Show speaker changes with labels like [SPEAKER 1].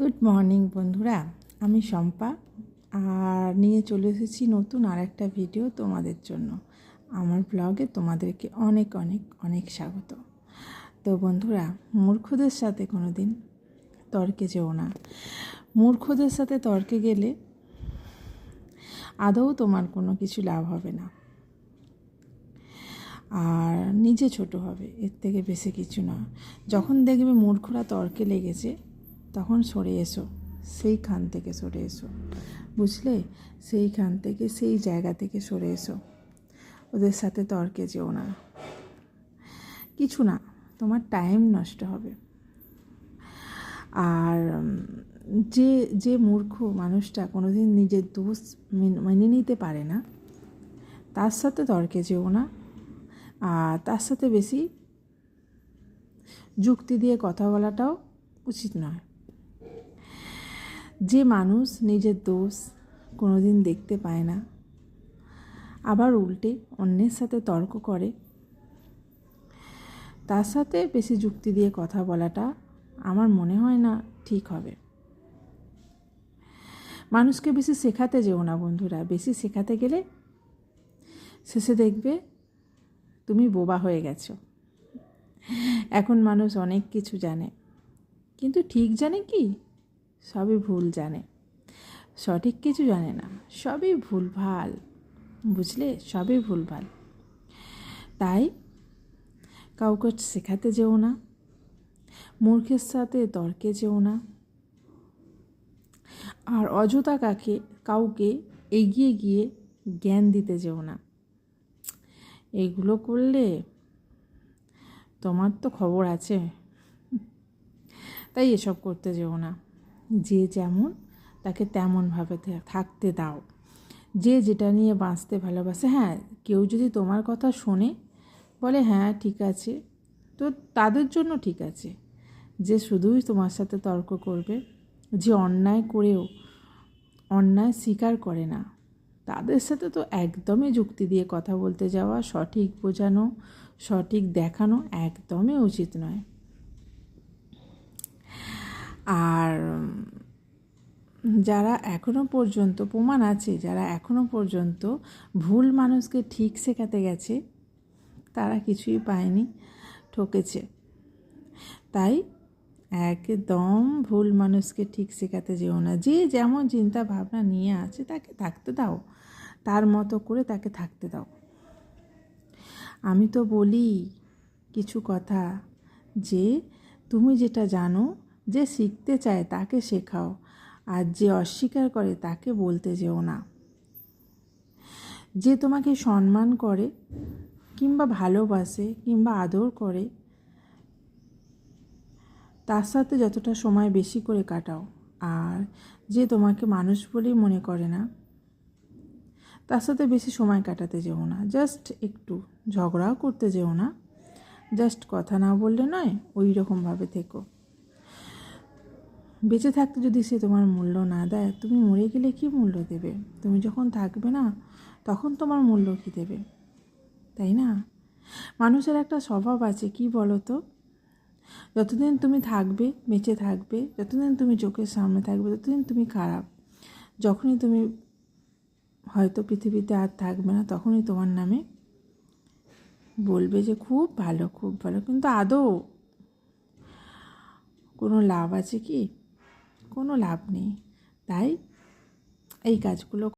[SPEAKER 1] Good morning বন্ধুরা। আমি শম্পা, আর নিয়ে চলে এসেছি নতুন আর একটা ভিডিও তোমাদের জন্য। আমার ব্লগে তোমাদেরকে অনেক অনেক অনেক স্বাগত। তো বন্ধুরা, মূর্খদের সাথে কোনো দিন তর্কে যেও না। মূর্খদের সাথে তর্কে গেলে আদৌ তোমার কোনো কিছু লাভ হবে না। আর নিজে ছোট হবে, এর থেকে বেশি কিছু না। যখন দেখবে মূর্খরা তর্কে লেগেছে তখন সরে এসো, সেইখান থেকে সরে এসো। বুঝলে? সেইখান থেকে, সেই জায়গা থেকে সরে এসো। ওদের সাথে তর্কে যেও না। কিছু না, তোমার টাইম নষ্ট হবে। আর যে যে মূর্খ মানুষটা কোনোদিন নিজের দোষ মেন- মেনে নিতে পারে না, তার সাথে তর্কে যেও না। আর তার সাথে বেশি যুক্তি দিয়ে কথা বলাটাও উচিত নয়। যে মানুষ নিজের দোষ কোনোদিন দেখতে পায় না, আবার উল্টে অন্যের সাথে তর্ক করে। তার সাথে বেশি যুক্তি দিয়ে কথা বলাটা আমার মনে হয় না ঠিক হবে। মানুষকে বেশি শেখাতে যেও না বন্ধুরা, বেশি শেখাতে গেলে শেষে দেখবে তুমি বোবা হয়ে গেছো। এখন মানুষ অনেক কিছু জানে, কিন্তু ঠিক জানে কি? সবই ভুল জানে। সঠিক কিছু জানে না। সবই ভুলভাল। বুঝলে? সবই ভুলভাল। তাই কাউকে শেখাতে যেও না। মূর্খের সাথে তর্কে যেও না। আর অযথা কাকে, কাউকে এগিয়ে গিয়ে জ্ঞান দিতে যেও না। এগুলো করলে তোমার তো খবর আছে। তাই এসব করতে যেও না। যে যেমন তাকে তেমনভাবে থাকতে দাও। যে যেটা নিয়ে বাঁচতে ভালোবাসে হ্যাঁ কেউ যদি তোমার কথা শোনে, বলে হ্যাঁ ঠিক আছে। তো তাদের জন্য ঠিক আছে। যে শুধুই তোমার সাথে তর্ক করবে, যে অন্যায় করেও অন্যায় স্বীকার করে না, তাদের সাথে তো একদমই যুক্তি দিয়ে কথা বলতে যাওয়া সঠিক বোঝানো, সঠিক দেখানো একদমই উচিত নয়। আর যারা এখনও পর্যন্ত প্রমাণ আছে, যারা এখনও পর্যন্ত ভুল মানুষকে ঠিক শেখাতে গেছে, তারা কিছুই পায়নি, ঠকেছে। তাই একদম ভুল মানুষকে ঠিক শেখাতে যেও না। যে যেমন চিন্তা ভাবনা নিয়ে আছে, তাকে থাকতে দাও। তার মতো করে তাকে থাকতে দাও। আমি তো বলি কিছু কথা যে, তুমি যেটা জানো যে শিখতে চায় তাকে শেখাও, আর যে অস্বীকার করে তাকে বলতে যেও না। যে তোমাকে সম্মান করে, কিংবা ভালোবাসে, কিংবা আদর করে, তার সাথে যতটা সময় বেশি করে কাটাও। আর যে তোমাকে মানুষ বলেই মনে করে না, তার সাথে বেশি সময় কাটাতে যেও না। জাস্ট একটু ঝগড়াও করতে যেও না। জাস্ট কথা না বললে নয়, ওই রকমভাবে থেকো। বেঁচে থাকতে যদি সে তোমার মূল্য না দেয়, তুমি মরে গেলে কি মূল্য দেবে? তুমি যখন থাকবে না, তখন তোমার মূল্য কী দেবে? তাই না? মানুষের একটা স্বভাব আছে, কি বলো তো যতদিন তুমি থাকবে, বেঁচে থাকবে, যতদিন তুমি চোখের সামনে থাকবে, ততদিন তুমি খারাপ। যখনই তুমি হয়তো পৃথিবীতে আর থাকবে না, তখনই তোমার নামে বলবে যে খুব ভালো খুব ভালো। কিন্তু আদৌ কোনো লাভ আছে কি? কোনো লাভ নেই। তাই এই কাজগুলো